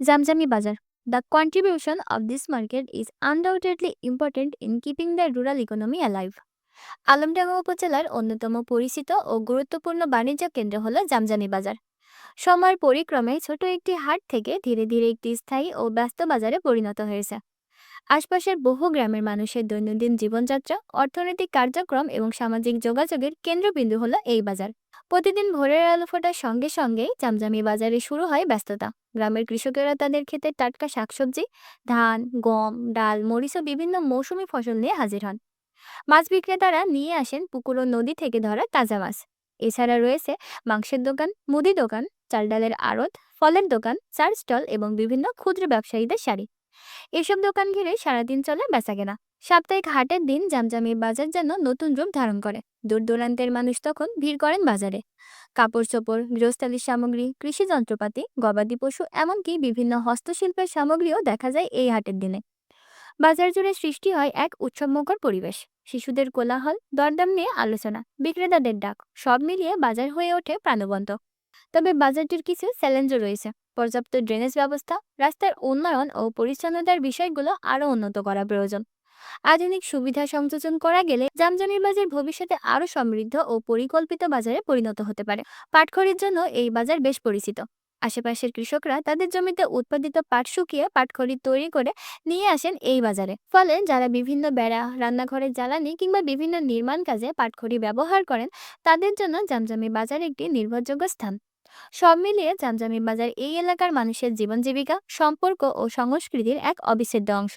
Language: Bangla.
Jamjami Bazar the contribution of this market is undoubtedly important in keeping the rural economy alive Alamdanga উপজেলার অন্যতম পরিচিত ও গুরুত্বপূর্ণ বাণিজ্য কেন্দ্র হল জামজামি বাজার সময়ের পরিক্রমে ছোট একটি হাট থেকে ধীরে ধীরে একটি স্থায়ী ও ব্যস্ত বাজারে পরিণত হয়েছে। আশপাশের বহু গ্রামের মানুষের দৈনন্দিন জীবনযাত্রা, অর্থনৈতিক কার্যক্রম এবং সামাজিক যোগাযোগের কেন্দ্রবিন্দু হলো এই বাজার। প্রতিদিন ভোরের আলো ফোটার সঙ্গে সঙ্গেই জামজামি বাজারে শুরু হয় ব্যস্ততা। গ্রামের কৃষকেরা তাদের ক্ষেতে টাটকা শাকসবজি, ধান, গম, ডাল, মরিচ ও বিভিন্ন মৌসুমি ফসল নিয়ে হাজির হন। মাছ বিক্রেতারা নিয়ে আসেন পুকুর ও নদী থেকে ধরা তাজা মাছ। এছাড়া রয়েছে মাংসের দোকান, মুদি দোকান, চাল ডালের আড়ত, ফলের দোকান, চার স্টল এবং বিভিন্ন ক্ষুদ্র ব্যবসায়ীদের শাড়ি এসব দোকান ঘিরে সারাদিন চলে বেচাকেনা সাপ্তাহিক হাটের দিন জামজামি বাজার যেন নতুন রূপ ধারণ করে। দূর দূরান্তের মানুষ তখন ভিড় করেন বাজারে। কাপড় চোপড় গৃহস্থালির সামগ্রী, কৃষি যন্ত্রপাতি, গবাদি পশু, এমনকি বিভিন্ন হস্তশিল্পের সামগ্রীও দেখা যায় এই হাটের দিনে। বাজার জুড়ে সৃষ্টি হয় এক উৎসবমুখর পরিবেশ। শিশুদের কোলাহল, দরদাম নিয়ে আলোচনা, বিক্রেতাদের ডাক, সব মিলিয়ে বাজার হয়ে ওঠে প্রাণবন্ত। তবে বাজারটির কিছু চ্যালেঞ্জও রয়েছে। পর্যাপ্ত ড্রেনেজ ব্যবস্থা, রাস্তার উন্নয়ন ও পরিচ্ছন্নতার বিষয়গুলো আরও উন্নত করা প্রয়োজন। আধুনিক সুবিধা সংযোজন করা গেলে জামজামির বাজার ভবিষ্যতে আরও সমৃদ্ধ ও পরিকল্পিত বাজারে পরিণত হতে পারে। পাটখড়ির জন্য এই বাজার বেশ পরিচিত। আশেপাশের কৃষকরা তাদের জমিতে উৎপাদিত পাট শুকিয়ে পাটখড়ি তৈরি করে নিয়ে আসেন এই বাজারে। ফলে যারা বিভিন্ন বেড়া, রান্নাঘরের জ্বালানি কিংবা বিভিন্ন নির্মাণ কাজে পাটখড়ি ব্যবহার করেন, তাদের জন্য জামজামি বাজার একটি নির্ভরযোগ্য স্থান। সব মিলিয়ে জামজামি বাজার এই এলাকার মানুষের জীবন জীবিকা, সম্পর্ক ও সংস্কৃতির এক অবিচ্ছেদ্য অংশ।